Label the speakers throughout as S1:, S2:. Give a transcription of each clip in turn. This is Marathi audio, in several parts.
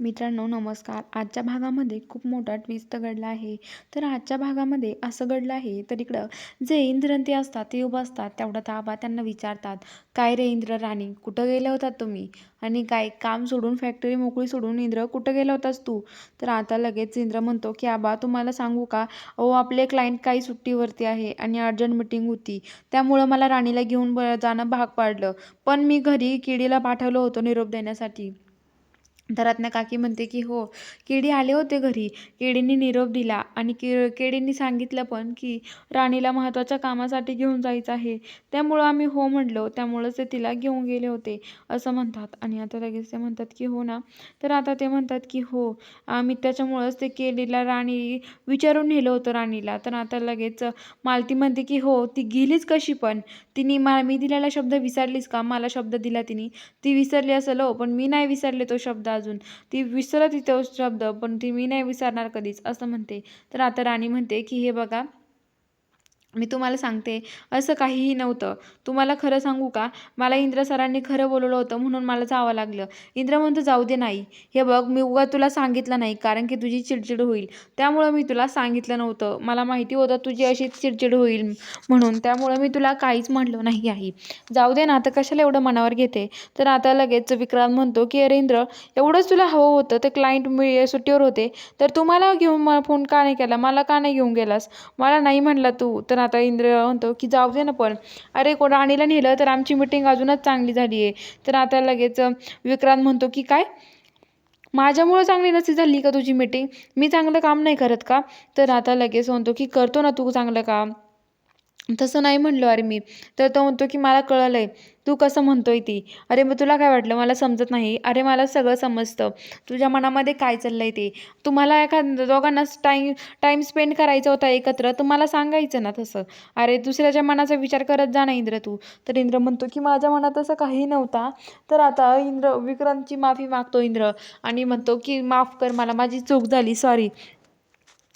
S1: मित्रांनो नमस्कार. आजच्या भागामध्ये खूप मोठा ट्विस्ट घडला आहे. तर आजच्या भागामध्ये असं घडलं आहे तर इकडं जे इंद्रंती ते असतात ते उभं असतात तेवढा आबा त्यांना विचारतात. काय रे इंद्र राणी कुठं गेले होतात तुम्ही? आणि काय काम सोडून फॅक्टरी मोकळी सोडून इंद्र कुठं गेला होतास तू? तर आता लगेच इंद्र म्हणतो की आबा तुम्हाला सांगू का? अहो आपले क्लायंट काही सुट्टीवरती आहे आणि अर्जंट मिटिंग होती. त्यामुळं मला राणीला घेऊन ब जाणं भाग पाडलं. पण मी घरी किडीला पाठवलं होतं निरोप देण्यासाठी. तर रत्ना काकी म्हणते की हो केडी आले होते घरी. केडींनी निरोप दिला आणि के केडींनी सांगितलं पण की राणीला महत्त्वाच्या कामासाठी घेऊन जायचं आहे. त्यामुळं आम्ही हो म्हणलो त्यामुळंच ते तिला घेऊन गेले होते. असं म्हणतात. आणि आता लगेच ते म्हणतात की हो ना. तर आता ते म्हणतात की हो आम्ही त्याच्यामुळंच ते केडीला राणी विचारून नेलं होतं राणीला. तर आता लगेच मालती म्हणते की हो ती गेलीच कशी पण? तिने मा मी दिलेला शब्द विसरलीस का? मला शब्द दिला तिने. ती विसरली असेल हो पण मी नाही विसरले तो शब्द अजून. ती विसरत तो शब्द पण ती मी नाही विसरणार कधीच असं म्हणते. तर आता राणी म्हणते की हे बघा मी तुम्हाला सांगते असं काहीही नव्हतं. तुम्हाला खरं सांगू का? मला इंद्र सरांनी खरं बोलवलं होतं म्हणून मला जावं लागलं. इंद्र म्हणतो जाऊ दे नाही. हे बघ मी उगा तुला सांगितलं नाही कारण की तुझी चिडचिड होईल. त्यामुळं मी तुला सांगितलं नव्हतं. मला माहिती होतं तुझी अशी चिडचिड होईल म्हणून. त्यामुळं मी तुला काहीच म्हटलं नाही आहे. जाऊ दे ना आता कशाला एवढं मनावर घेते? तर आता लगेच विक्रांत म्हणतो की अरे इंद्र एवढंच तुला हवं होतं ते क्लायंट मी सुट्टीवर होते. तर तुम्हाला घेऊन फोन का नाही केला? मला का नाही घेऊन गेलास? मला नाही म्हणला तू. तर आता इंद्र म्हणतो की जाऊ दे ना पण. अरे को राणीला नेलं तर आमची मिटिंग अजूनच चांगली झाली आहे. तर आता लगेच विक्रांत म्हणतो की काय? माझ्यामुळं चांगली नसती झाली का तुझी मिटिंग मी चांगलं काम नाही करत का? तर आता लगेच म्हणतो की करतो ना तू चांगलं काम. तसं नाही म्हणलो अरे मी. तर तो म्हणतो की मला कळलं आहे तू कसं म्हणतोय ती? अरे मग तुला काय वाटलं? मला समजत नाही. अरे मला सगळं समजतं. तुझ्या मनामध्ये काय चाललं आहे ते? तुम्हाला एखाद दोघांना टाईम टाईम स्पेंड करायचा होता एकत्र तर मला सांगायचं ना तसं. अरे दुसऱ्याच्या मनाचा विचार करत जा ना इंद्र तू. तर इंद्र म्हणतो की माझ्या मनात असं काही नव्हता. तर आता इंद्र विक्रांतची माफी मागतो इंद्र. आणि म्हणतो की माफ कर मला माझी चूक झाली. सॉरी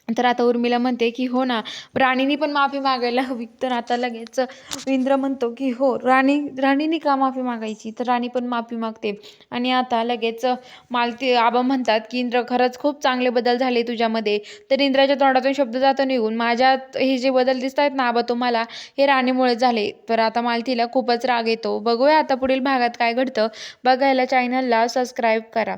S1: तर आता उर्मिला म्हणते की हो ना राणीनी पण माफी मागायला हवी. तर आता लगेच इंद्र म्हणतो की हो राणी राणीनी का माफी मागायची? तर राणी पण माफी मागते. आणि आता लगेच मालती आबा म्हणतात की इंद्र खरंच खूप चांगले बदल झाले तुझ्यामध्ये. तर इंद्राच्या तोंडातून शब्द जातो निघून. माझ्यात हे जे बदल दिसत आहेत ना आबा तुम्हाला हे राणीमुळे झाले. तर आता मालतीला खूपच राग येतो. बघूया आता पुढील भागात काय घडतं. बघायला चॅनलला सबस्क्राईब करा.